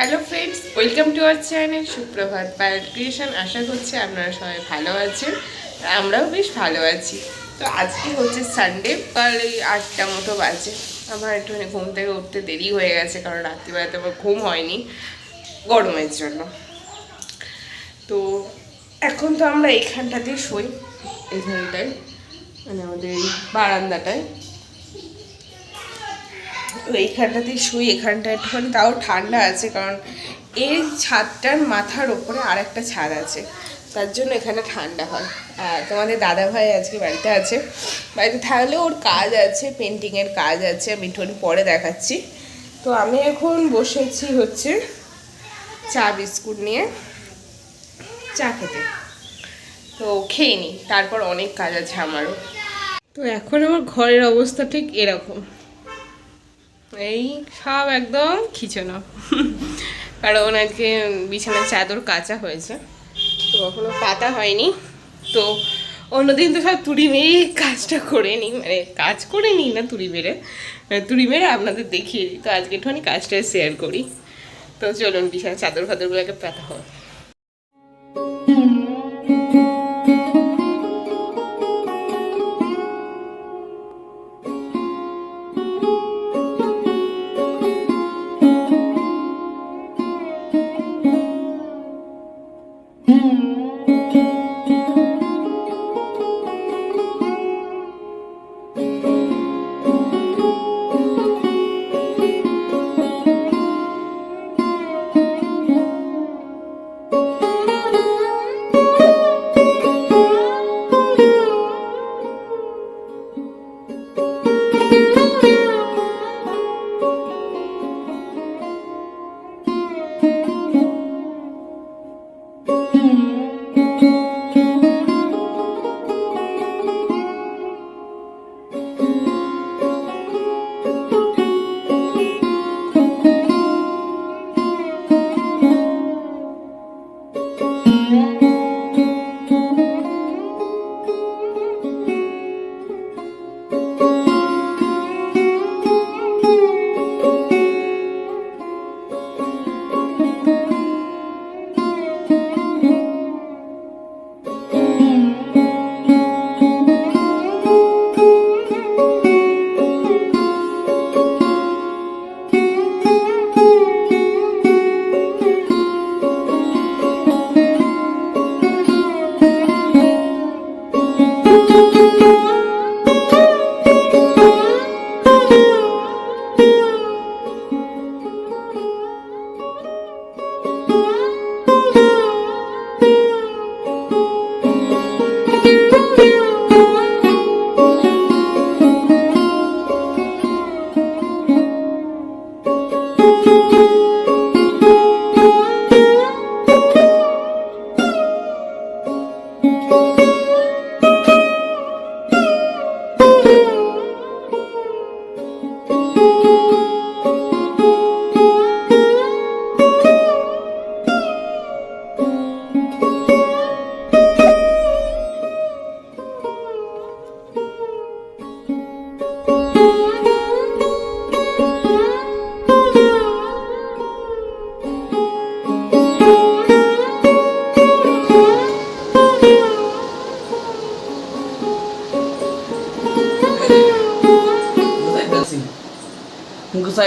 Hello friends welcome to our channel সুপ্রভাত Payel creation আশা করছি আপনারা সবাই ভালো আছেন, আমরাও বেশ ভালো আছি। তো আজকে হচ্ছে সানডে কাল এই আটটা মতো বাজে। আমার একটুখানি ঘুম থেকে উঠতে দেরি হয়ে গেছে, কারণ রাত্রিবেলাতে আমার ঘুম হয়নি, গরমের জন্য। তো এখন তো আমরা এইখানটাতে শুই এইখানটায় মানে আমাদের এই বারান্দাটায়। এইখানটাতেই শুই এখানটা একটুখানি, তাও ঠান্ডা আছে কারণ এই ছাদটার মাথার ওপরে আর একটা ছাদ আছে। তার জন্য এখানে ঠান্ডা হয়। আর তোমাদের দাদা ভাই আজকে বাড়িতে আছে। বাড়িতে থাকলে ওর কাজ আছে, পেন্টিংয়ের কাজ আছে, আমি একটুখানি পরে দেখাচ্ছি। তো আমি এখন বসেছি হচ্ছে চা বিস্কুট নিয়ে, চা খেতে। তো খেয়ে নিই তারপর অনেক কাজ আছে আমারও। তো এখন আমার ঘরের অবস্থা ঠিক এরকম। এই সব একদম খিচনো। কারণ আজকে বিছানার চাদর কাঁচা হয়েছে, তো এখনও পাতা হয়নি। তো অন্যদিন তো সব তুড়ি মেরে কাজটা করে নিই মানে কাজ করে নিই না তুড়ি মেরে মানে তুড়ি মেরে আপনাদের দেখিয়ে দিই। তো আজকে একটুখানি কাজটা শেয়ার করি। তো চলুন বিছানার চাদর ফাদরগুলোকে পাতা হয়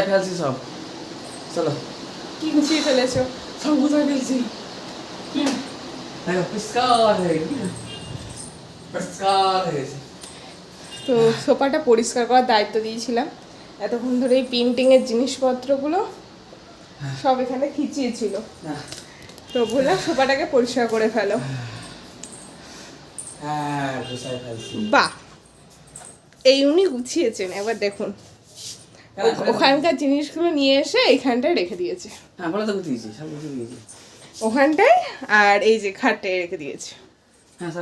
গুছাই ফেলছি সব। চলো। কি গুছিয়ে ফেলেছো? সব গুছাই ফেলছি। হয়ে হয়ে তো সোফাটা পরিষ্কার করার দায়িত্ব দিয়েছিলাম। এতক্ষণ ধরে এই পেন্টিংয়ের জিনিসপত্রগুলো সব এখানে খিচিয়েছিল না তো বললাম সোফাটাকে পরিষ্কার করে ফেলো। হ্যাঁ বাহ! এই উনি গুছিয়েছেন এবার দেখুন। ওখানকার জিনিসগুলো নিয়ে এসে এইখানটায় রেখে দিয়েছে। হ্যাঁ ওখানটায় আর এই যে খাটটায় রেখে দিয়েছে। হ্যাঁ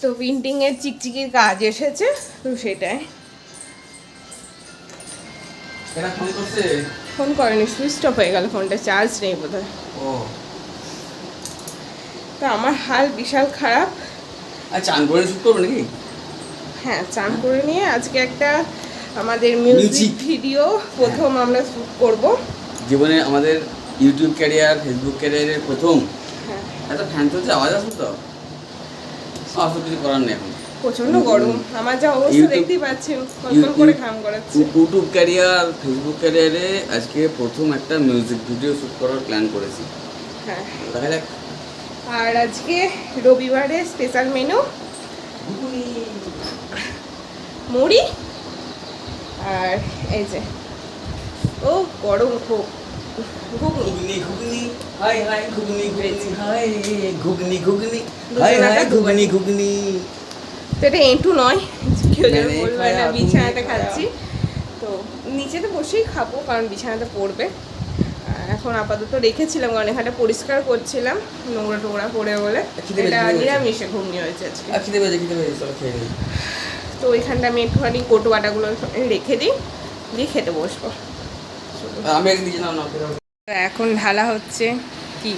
তো পেন্টিংয়ের চিকচিকির কাজ এসেছে তো সেটাই। ফোন করেনি সুইচ অফ হয়ে গেল ফোনটা চার্জ নেই বোধহয়। ও। তো আমার হাল বিশাল খারাপ। আর চান করে শুট করব নাকি? হ্যাঁ চান করে নিয়ে আজকে একটা আমাদের মিউজিক ভিডিও প্রথম আমরা শ্যুট করব। জীবনে আমাদের ইউটিউব ক্যারিয়ার ফেসবুক ক্যারিয়ারের প্রথম। হ্যাঁ। এত ফ্যান চলছে আওয়াজ আসবে তো? আসলে কিছু করার নেই এখন। প্রচণ্ড গরম। আমার যা অবস্থা দেখতেই পাচ্ছেন কলকল ইউটিউব- করে ঘাম করাচ্ছে ইউটিউব ক্যারিয়ার ফেসবুক ক্যারিয়ারে আজকে প্রথম একটা মিউজিক ভিডিও শ্যুট করার প্ল্যান করেছি। হ্যাঁ। দেখা যাক। আর আজকে রবিবারে স্পেশাল মেনু মুড়ি? আর এই যে ও গরম খুব। ঘুগনি। ঘুগনি ঘুগনি। হাই হাই ঘুগনি ঘুগনি। হাই ঘুগনি ঘুগনি। হাই হাই ঘুগনি ঘুগনি। তো এটা এঁটু নয় কেউ যেন না, না, বলবে না বিছানাতে খাচ্ছি। তো নিচেতে বসেই খাব কারণ বিছানাতে পড়বে। এখন আপাতত রেখেছিলাম কারণ পরিষ্কার করছিলাম নোংরা টোংরা পড়ে বলে। এটা। নিরামিষে ঘুগনি হয়েছে আজকে। তো ওইখানটা আমি একটুখানি কোটো বাটাগুলো রেখে দিই দিয়ে খেতে বসবো এখন ঢালা হচ্ছে কি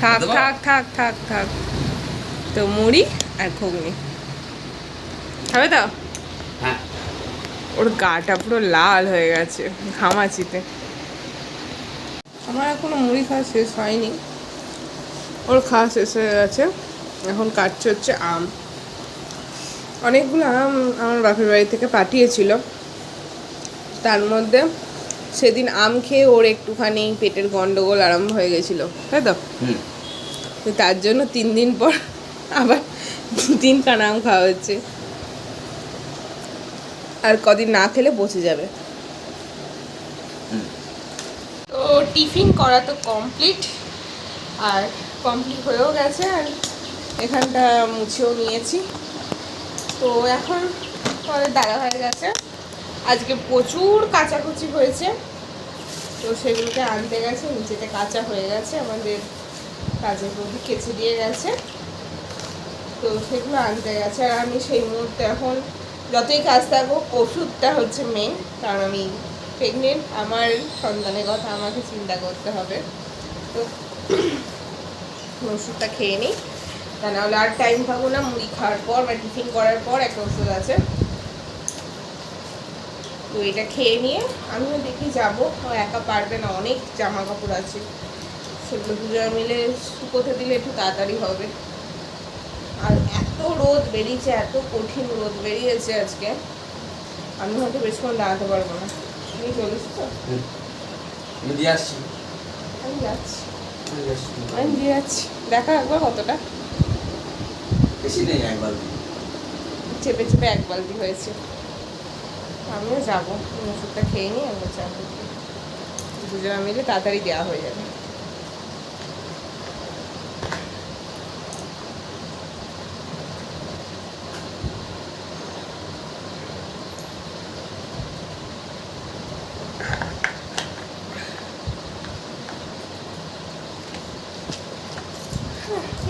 থাক থাক থাক থাক থাক তো মুড়ি আর ঘুগনি খাবে তো? হ্যাঁ। ওর গাটা পুরো লাল হয়ে গেছে ঘামাচিতে। আমার এখনও মুড়ি খাওয়া শেষ হয়নি। ওর খাওয়া শেষ হয়ে গেছে। এখন কাটছে হচ্ছে আম। অনেকগুলো আম আমার বাপের বাড়ি থেকে পাঠিয়েছিল। তার মধ্যে সেদিন আম খেয়ে ওর একটুখানি পেটের গন্ডগোল আরম্ভ হয়ে গেছিল তাই তো? তো তার জন্য তিন দিন পর আবার তিন কানা আম খাওয়া হচ্ছে। আর কদিন না খেলে পচে যাবে। তো টিফিন করা তো কমপ্লিট, আর কমপ্লিট হয়েও গেছে, আর এখানটা মুছেও নিয়েছি। তো এখন পরে দাদা হয়ে গেছে আজকে প্রচুর কাচাকুচি হয়েছে, তো সেগুলোকে আনতে গেছে, নিচেতে কাঁচা হয়ে গেছে, আমাদের কাজের প্রতি কেচে দিয়ে গেছে। তো সেগুলো আনতে গেছে, আর আমি সেই মুহূর্তে এখন যতই কাজ থাকুক, ওষুধটা হচ্ছে মেন কারণ আমি প্রেগনেন্ট আমার সন্তানের কথা আমাকে চিন্তা করতে হবে। তো ওষুধটা খেয়ে নিই। তা নাহলে আর টাইম পাবো না, মুড়ি খাওয়ার পর বা টিফিন করার পর একটা ওষুধ আছে। তো এটা খেয়ে নিয়ে আমিও দেখি যাব। একা পারবে না, অনেক জামা কাপড় আছে। সেগুলো দুজন মিলে শুকোতে দিলে একটু তাড়াতাড়ি হবে। আর এত বেরিয়েছে এত কঠিন রোদ বেরিয়েছে আজকে। আমি হয়তো বেশিক্ষণ দাঁড়াতে পারব না। তুমি চলে তো। আমি দিয়ে আসছি। আমি যাচ্ছি। আমি দিয়ে যাচ্ছি। দেখা একবার কতটা। বেশি নেই একবার চেপে চেপে এক বালতি হয়েছে। আমিও যাব। ওষুধটা খেয়ে নিই একবার যাব দুজনে মিলে তাড়াতাড়ি দেওয়া হয়ে যাবে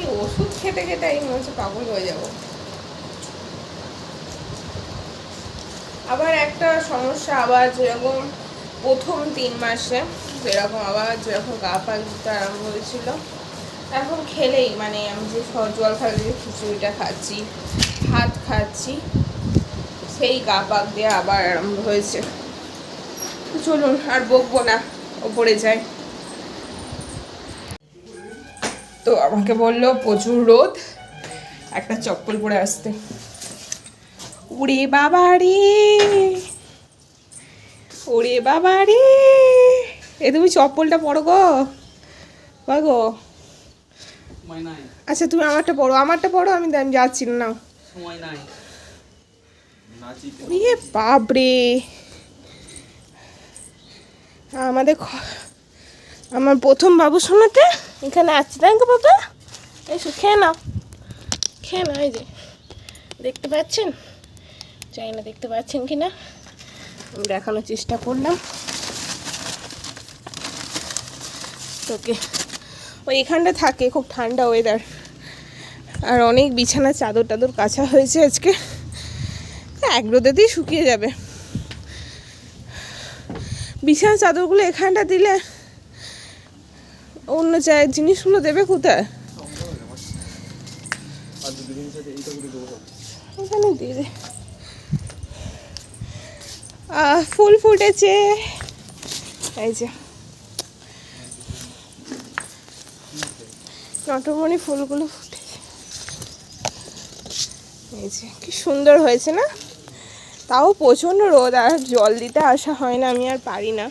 এই ওষুধ খেতে খেতে আমি মনে হচ্ছে পাগল হয়ে যাব। আবার একটা সমস্যা, আবার যেরকম প্রথম তিন মাসে, যেরকম আবার যেরকম গা পাক দিতে আরম্ভ হয়েছিল, এখন খেলেই মানে আমি যে জল খাওয়া যে খিচুড়িটা খাচ্ছি, ভাত খাচ্ছি, সেই গা পাক দিয়ে আবার আরম্ভ হয়েছে। চলুন, আর বকবো না, ওপরে যাই। তো আমাকে বলল প্রচুর রোদ। একটা চপ্পল পরে আসতে। ওরে বাবা রে ওরে বাবা রে এ তুমি চপ্পলটা পরো গো। বা গো? আচ্ছা তুমি আমারটা পড়ো আমারটা পড়ো আমি আমি যাচ্ছি না ইয়ে বাপরে। আমাদের আমার প্রথম বাবু শোনাতে এখানে আছে, তাই বাবা? এসো, খেয়ে নাও। খেয়ে নাও, এই যে। দেখতে পাচ্ছেন? চাই না দেখতে পাচ্ছেন কি না। আমি দেখানোর চেষ্টা করলাম। তোকে। ওই এখানটা থাকে, খুব ঠান্ডা ওয়েদার আর অনেক বিছানা চাদর টাদর কাছা হয়েছে আজকে। এক রোদেতেই শুকিয়ে যাবে। বিছানা চাদরগুলো এখানটা দিলে অন্য জায়গায় জিনিসগুলো দেবে কোথায়? ওখানে দিয়ে দে। ফুল ফুটেছে। এই যে। নটমণি ফুলগুলো ফুটেছে। এই যে, কি সুন্দর হয়েছে না? তাও প্রচণ্ড রোদ আর জল দিতে আসা হয় না, আমি আর পারি না।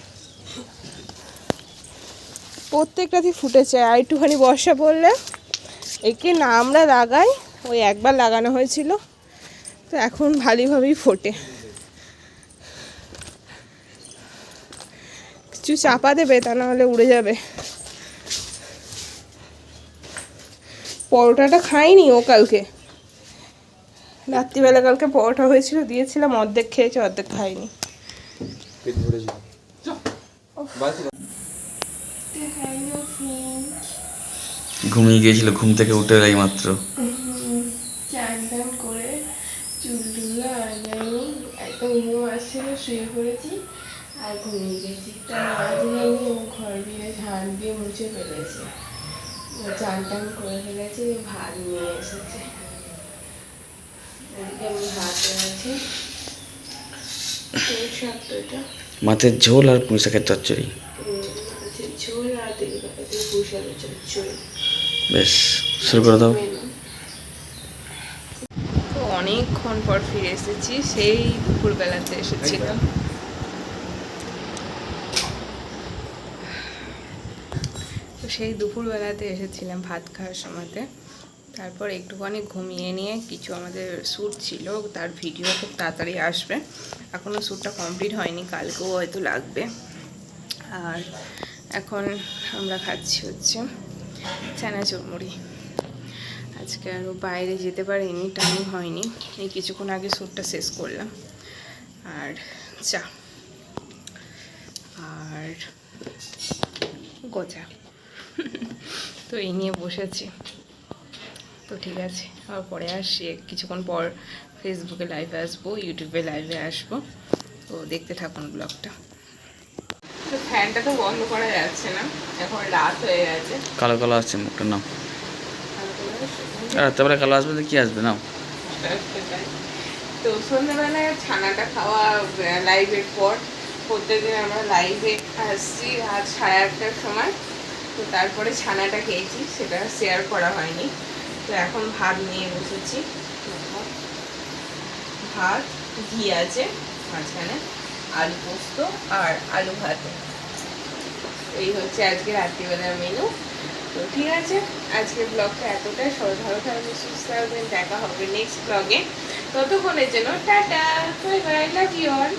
প্রত্যেকটাতে ফুটেছে আর একটুখানি বর্ষা পড়লে একে না আমরা লাগাই ওই একবার লাগানো হয়েছিল। তো এখন ভালোভাবেই ফোটে। কিছু চাপা দেবে তা নাহলে উড়ে যাবে। পরোটাটা খাইনি ও কালকে। রাত্রিবেলা কালকে পরোটা হয়েছিল দিয়েছিলাম অর্ধেক খেয়েছে অর্ধেক খাইনি। ঘুমিয়ে গিয়েছিল ঘুম থেকে উঠে এই মাত্র। চান টান করে একদম ঘুম আসছিল শুয়ে পড়েছি আর ঘুমিয়ে গেছি। তার মাঝে ঘর দিয়ে ঝাড় দিয়ে মুছে ফেলেছি। চান টান করে ফেলেছি ভাত নিয়ে এসেছে। আমি ভাত মাছের ঝোল আর পুঁই শাকের চচ্চড়ি ঝোল আর তেল পুষালে চচ্চড়ি। বেশ, শুরু করে দাও। অনেকক্ষণ পর ফিরে এসেছি, সেই দুপুরবেলাতে এসেছিলাম তো সেই দুপুরবেলাতে এসেছিলাম ভাত খাওয়ার সময়তে। তারপর একটুখানি ঘুমিয়ে নিয়ে কিছু আমাদের শ্যুট ছিল, তার ভিডিও খুব তাড়াতাড়ি আসবে। এখনও শ্যুটটা কমপ্লিট হয়নি, কালকেও হয়তো লাগবে। আর এখন আমরা খাচ্ছি হচ্ছে চানাচুর মুড়ি আজকে আরও বাইরে যেতে পারিনি টাইম হয়নি। এই কিছুক্ষণ আগে শ্যুটটা শেষ করলাম। আর চা আর গজা। তো এই নিয়ে বসেছি তো ঠিক আছে, আবার পরে আসি কিছুক্ষণ পর ফেসবুকে লাইভে আসব ইউটিউবে লাইভে আসব। তো দেখতে থাকুন ব্লগটা তো ফ্যানটা তো বন্ধ করা যাচ্ছে না। এখন রাত হয়ে গেছে। কালো কালো আসছে মুখটা নাও। আর তারপরে কালো আসবে তো কি আসবে নাও। তো সন্ধ্যাবেলায় ছানাটা খাওয়া লাইভের পর। প্রত্যেকদিন আমরা লাইভে আসছি রাত সাড়ে আটটার সময়। তো তারপরে ছানাটা খেয়েছি সেটা শেয়ার করা হয়নি। তো এখন ভাত নিয়ে বসেছি। ভাত ঘি আছে মাঝখানে। আলু পোস্ত আর আলু ভাত। এই হচ্ছে আজকে রাত্রিবেলার মেনু তো ঠিক আছে, আজকের ব্লগটা এতটাই। সবাই ভালো সুস্থ থাকবেন। দেখা হবে নেক্সট ব্লগে ততক্ষণের জন্য tata bye bye love you all